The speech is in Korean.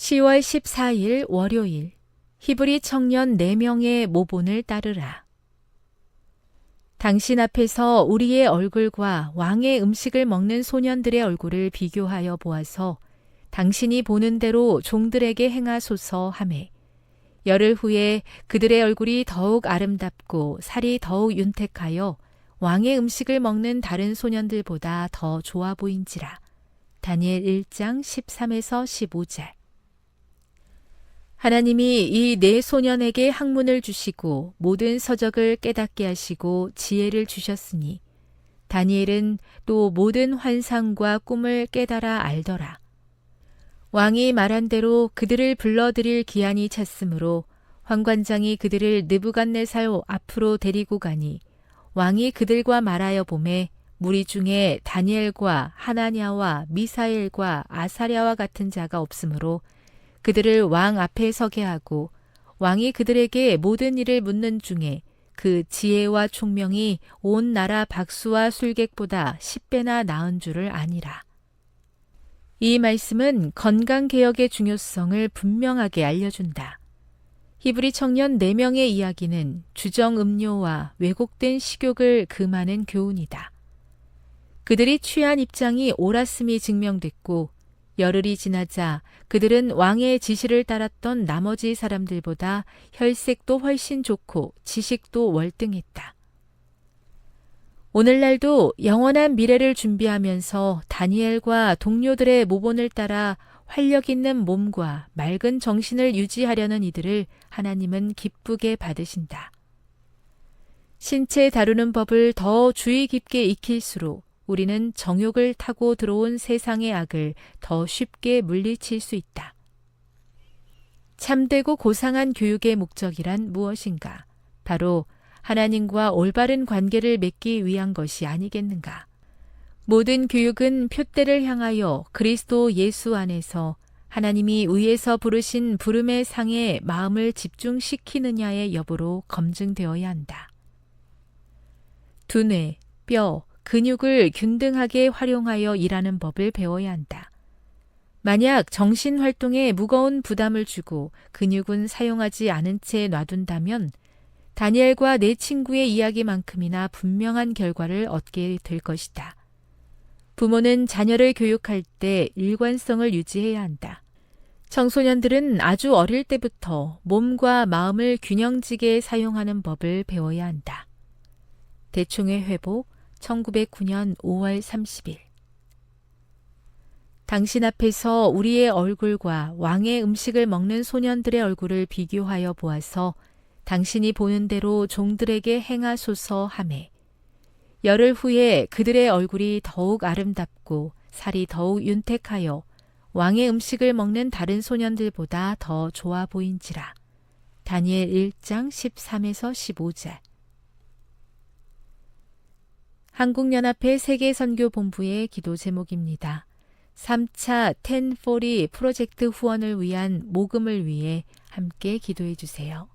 10월 14일 월요일 히브리 청년 4명의 모본을 따르라. 당신 앞에서 우리의 얼굴과 왕의 음식을 먹는 소년들의 얼굴을 비교하여 보아서 당신이 보는 대로 종들에게 행하소서 하매 열흘 후에 그들의 얼굴이 더욱 아름답고 살이 더욱 윤택하여 왕의 음식을 먹는 다른 소년들보다 더 좋아 보인지라. 다니엘 1장 13에서 15절. 하나님이 이 네 소년에게 학문을 주시고 모든 서적을 깨닫게 하시고 지혜를 주셨으니 다니엘은 또 모든 환상과 꿈을 깨달아 알더라. 왕이 말한 대로 그들을 불러들일 기한이 찼으므로 환관장이 그들을 느부갓네살 앞으로 데리고 가니 왕이 그들과 말하여 보매 무리 중에 다니엘과 하나냐와 미사엘과 아사랴와 같은 자가 없으므로 그들을 왕 앞에 서게 하고 왕이 그들에게 모든 일을 묻는 중에 그 지혜와 총명이 온 나라 박수와 술객보다 10배나 나은 줄을 아니라. 이 말씀은 건강 개혁의 중요성을 분명하게 알려준다. 히브리 청년 4명의 이야기는 주정 음료와 왜곡된 식욕을 금하는 교훈이다. 그들이 취한 입장이 옳았음이 증명됐고 열흘이 지나자 그들은 왕의 지시를 따랐던 나머지 사람들보다 혈색도 훨씬 좋고 지식도 월등했다. 오늘날도 영원한 미래를 준비하면서 다니엘과 동료들의 모본을 따라 활력 있는 몸과 맑은 정신을 유지하려는 이들을 하나님은 기쁘게 받으신다. 신체 다루는 법을 더 주의 깊게 익힐수록 우리는 정욕을 타고 들어온 세상의 악을 더 쉽게 물리칠 수 있다. 참되고 고상한 교육의 목적이란 무엇인가? 바로 하나님과 올바른 관계를 맺기 위한 것이 아니겠는가? 모든 교육은 표대를 향하여 그리스도 예수 안에서 하나님이 위에서 부르신 부름의 상에 마음을 집중시키느냐의 여부로 검증되어야 한다. 두뇌, 뼈, 근육을 균등하게 활용하여 일하는 법을 배워야 한다. 만약 정신 활동에 무거운 부담을 주고 근육은 사용하지 않은 채 놔둔다면 다니엘과 내 친구의 이야기만큼이나 분명한 결과를 얻게 될 것이다. 부모는 자녀를 교육할 때 일관성을 유지해야 한다. 청소년들은 아주 어릴 때부터 몸과 마음을 균형지게 사용하는 법을 배워야 한다. 대충의 회복 1909년 5월 30일 당신 앞에서 우리의 얼굴과 왕의 음식을 먹는 소년들의 얼굴을 비교하여 보아서 당신이 보는 대로 종들에게 행하소서 하매 열흘 후에 그들의 얼굴이 더욱 아름답고 살이 더욱 윤택하여 왕의 음식을 먹는 다른 소년들보다 더 좋아 보인지라. 다니엘 1장 13에서 15절. 한국연합회 세계선교본부의 기도 제목입니다. 3차 텐포리 프로젝트 후원을 위한 모금을 위해 함께 기도해 주세요.